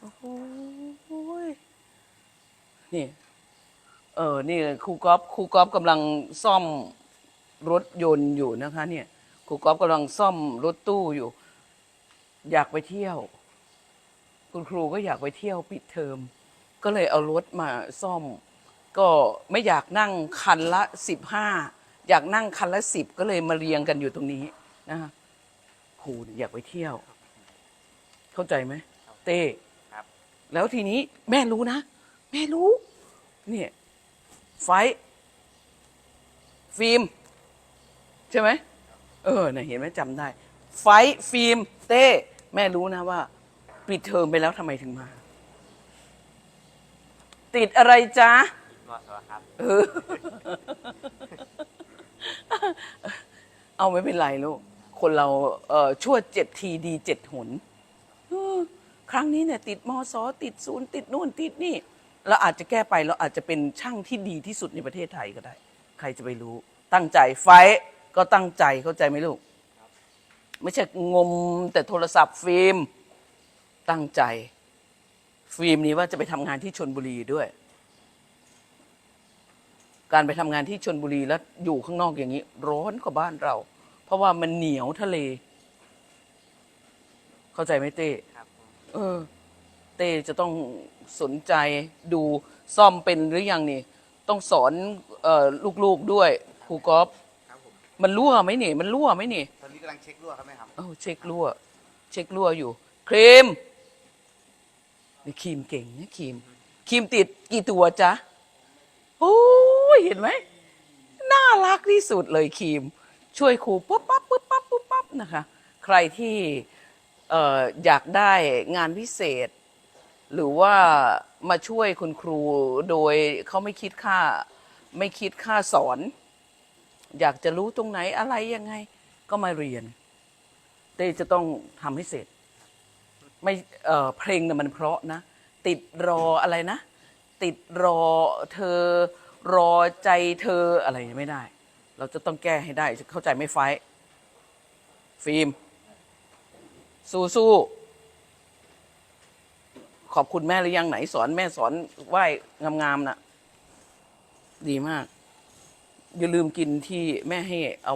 โอ้โหยนี่ เออ นี่ครูก๊อฟครูก๊อฟกำลังซ่อมรถยนต์อยู่นะคะ เนี่ยครูก๊อฟกำลังซ่อมรถตู้อยู่ อยากไปเที่ยว คุณครูก็อยากไปเที่ยวปิดเทอม ก็เลยเอารถมาซ่อม ก็ไม่อยากนั่งคันละสิบห้าอยากนั่งคันละสิบก็เลยมาเรียงกันอยู่ตรงนี้นะคะครูอยากไปเที่ยว เข้าใจไหมเต้ แล้วทีนี้แม่รู้นะ แม่รู้ เนี่ยไฟท์ฟิล์มใช่ไหมเออน่ะเห็นไหมจำได้ ไฟท์ฟิล์มเต้แม่รู้นะว่า ปิดเทอมไปแล้วทำไมถึงมา ติดอะไรจ๊ะมอสวครับเออเอาไม่เป็นไรลูก คนเราเอ่อชั่วเจ็ดทีดีเจ็ดหนเออ ครั้งนี้เนี่ยติดมอสอติดศูนย์ติดนู่นติดนี่ เราอาจจะแก้ไปเราอาจจะเป็นช่างที่ดีที่สุดในประเทศไทยก็ได้ ใครจะไปรู้ ตั้งใจไฟก็ตั้งใจเข้าใจไหมลูก ไม่ใช่งมแต่โทรศัพท์ฟิล์มตั้งใจ ฟิล์มนี้ว่าจะไปทำงานที่ชนบุรีด้วย การไปทำงานที่ชนบุรีแล้วอยู่ข้างนอกอย่างนี้ ร้อนกว่าบ้านเรา เพราะว่ามันเหนียวทะเล เข้าใจไหมเต้ เออ เต้จะต้องสนใจดูซ่อมเป็นหรือยังนี่ ต้องสอนเอ่อลูกๆด้วยครูกอล์ฟครับผมมันรั่วไหมนี่ มันรั่วไหมนี่ตอนนี้กำลังเช็ครั่วครับแม่ครับเออเช็ครั่ว เช็ครั่วอยู่ ครีมนี่ครีมเก่งนะครีมครีมติดกี่ตัวจ๊ะโอ้ยเห็นไหมน่ารักที่สุดเลยครีม ช่วยครูปุ๊บปั๊บปุ๊บปั๊บปุ๊บปั๊บนะคะ ใครที่ เอ่ออยากได้งานพิเศษ หรือว่ามาช่วยคุณครูโดยเขาไม่คิดค่าไม่คิดค่าสอน อยากจะรู้ตรงไหนอะไรยังไง ก็มาเรียนเต้จะต้องทำให้เสร็จ ไม่เอ่อเพลงน่ะมันเพราะนะ ติดรออะไรนะ ติดรอเธอรอใจเธออะไรไม่ได้ เราจะต้องแก้ให้ได้เข้าใจไม่ไฟฟิล์ม สู้สู้ขอบคุณแม่หรือยังไหนสอนแม่สอนไหว้งามๆน่ะดีมาก อย่าลืมกินที่แม่ให้เอา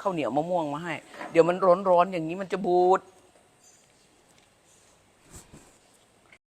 ข้าวเหนียวมะม่วงมาให้ เดี๋ยวมันร้อนๆอย่างนี้มันจะบูด